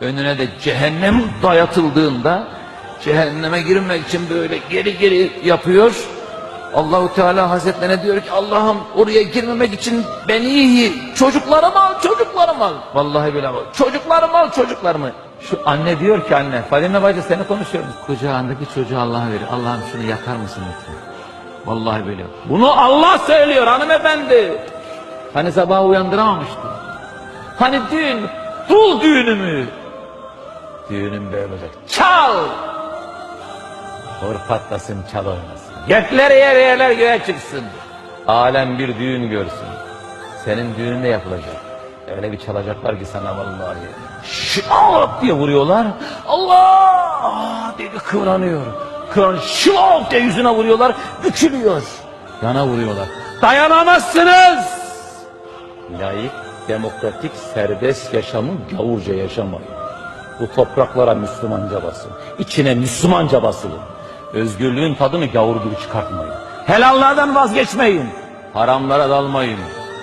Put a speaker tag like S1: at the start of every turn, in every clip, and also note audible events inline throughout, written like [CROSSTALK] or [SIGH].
S1: önüne de cehennem dayatıldığında cehenneme girmek için böyle geri geri yapıyor. Allahu Teala Hazretlerine diyor ki Allah'ım oraya girmemek için beni iyi çocuklarımı al çocuklarımı al. Vallahi böyle bak çocuklarımı al çocuklarımı. Şu anne diyor ki anne Fadime bacı seni konuşuyoruz. Kucağındaki çocuğu Allah'a verir. Allah'ım şunu yakar mısın lütfen? Vallahi böyle. Bunu Allah söylüyor hanımefendi. Hani sabah uyandıramamıştı. Hani düğün, dul düğünü mü? Düğünüm böyle olacak. Çal! Hor patlasın, çal oynasın. Gökler yer yerler göğe çıksın. Alem bir düğün görsün. Senin düğünün de yapılacak. Öyle bir çalacaklar ki sana vallahi. Şılap diye vuruyorlar. Allah diye kıvranıyor. Kıvran şılap diye yüzüne vuruyorlar. Bükülüyor. Yana vuruyorlar. Dayanamazsınız. Layık, demokratik, serbest yaşamı gavurca yaşamayın. Bu topraklara Müslümanca basın. İçine Müslümanca basılın. Özgürlüğün tadını gavur gibi çıkartmayın. Helallardan vazgeçmeyin. Haramlara dalmayın.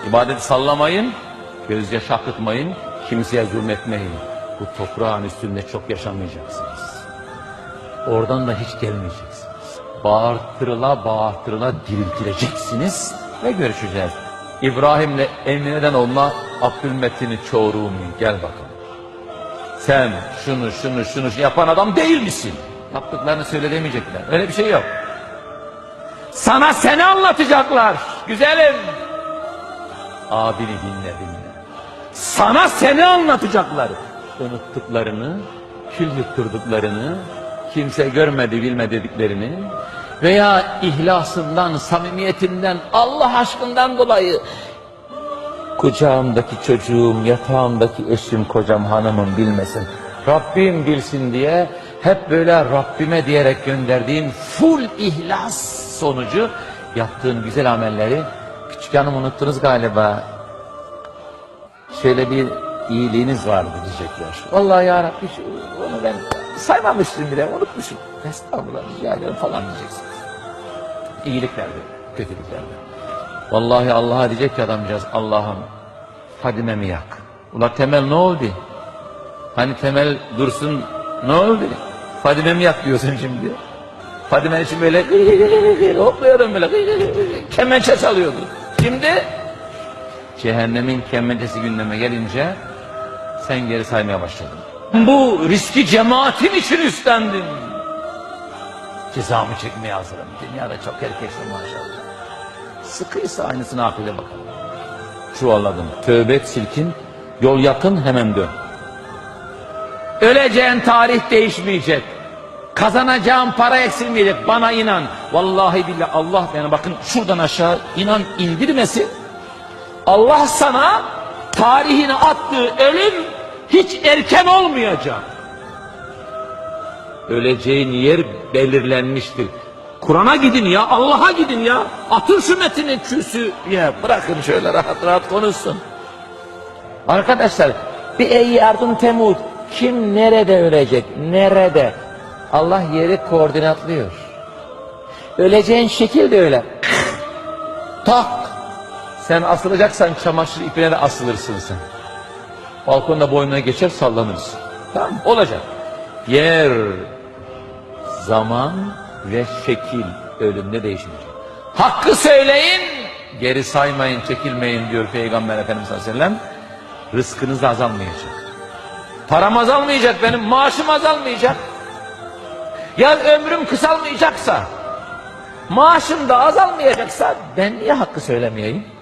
S1: İbadeti sallamayın. Gözyaşı akıtmayın. Kimseye zulmetmeyin. Bu toprağın üstünde çok yaşamayacaksınız. Oradan da hiç gelmeyeceksiniz. Bağırtırıla bağırtırıla diriltileceksiniz ve görüşeceğiz. İbrahim'le Emine'den olma Abdülmetin'i Çoruğumi gel bakalım. Sen şunu şunu şunu yapan adam değil misin? Yaptıklarını söyle demeyecekler. Öyle bir şey yok. Sana seni anlatacaklar. Güzelim. Abini dinle dinle. Sana seni anlatacaklar. Unuttuklarını, kül yutturduklarını, kimse görmedi bilme dediklerini veya ihlasından, samimiyetinden, Allah aşkından dolayı kucağımdaki çocuğum, yatağımdaki eşim, kocam, hanımım bilmesin. Rabbim bilsin diye hep böyle Rabbime diyerek gönderdiğin full ihlas sonucu yaptığın güzel amelleri küçük hanım unuttunuz galiba. Şöyle bir iyiliğiniz vardı diyecekler. Vallahi ya Rabbi onu ben saymamıştım bile unutmuşum. Estağfurullah rica ederim falan diyeceksiniz. İyiliklerde, kötülüklerde. Vallahi Allah'a diyecek ki adamcağız Allah'ım Fadime'mi yak. Ula temel ne oldu? Hani temel dursun ne oldu? Fadime'mi yak diyorsun şimdi. Fadime için böyle [LAUGHS] hopluyorum böyle [LAUGHS] kemençe çalıyordu. Şimdi cehennemin kemençesi gündeme gelince sen geri saymaya başladın. Bu riski cemaatin için üstlendim. Cezamı çekmeye hazırım. Dünyada çok erkeksin maşallah. Sıkıysa aynısını akile bakalım. Çuvalladım. Tövbe silkin. Yol yakın hemen dön. Öleceğin tarih değişmeyecek. Kazanacağın para eksilmeyecek. Bana inan. Vallahi billahi Allah beni bakın şuradan aşağı inan indirmesin. Allah sana tarihine attığı ölüm hiç erken olmayacak. Öleceğin yer belirlenmiştir. Kur'an'a gidin ya, Allah'a gidin ya. Atın şu metinin küsü ya. Bırakın şöyle rahat rahat konuşsun. Arkadaşlar bir ey yardım temut. Kim nerede ölecek? Nerede? Allah yeri koordinatlıyor. Öleceğin şekil de öyle. Tak. Sen asılacaksan çamaşır ipine de asılırsın sen. Balkonda boynuna geçer sallanırsın. Tamam? Olacak. Yer, zaman ve şekil ölümde değişmeyecek. Hakkı söyleyin, geri saymayın, çekilmeyin diyor Peygamber Efendimiz sallallahu aleyhi ve. Rızkınız azalmayacak. Param azalmayacak benim, maaşım azalmayacak. Ya ömrüm kısalmayacaksa, maaşım da azalmayacaksa ben niye hakkı söylemeyeyim?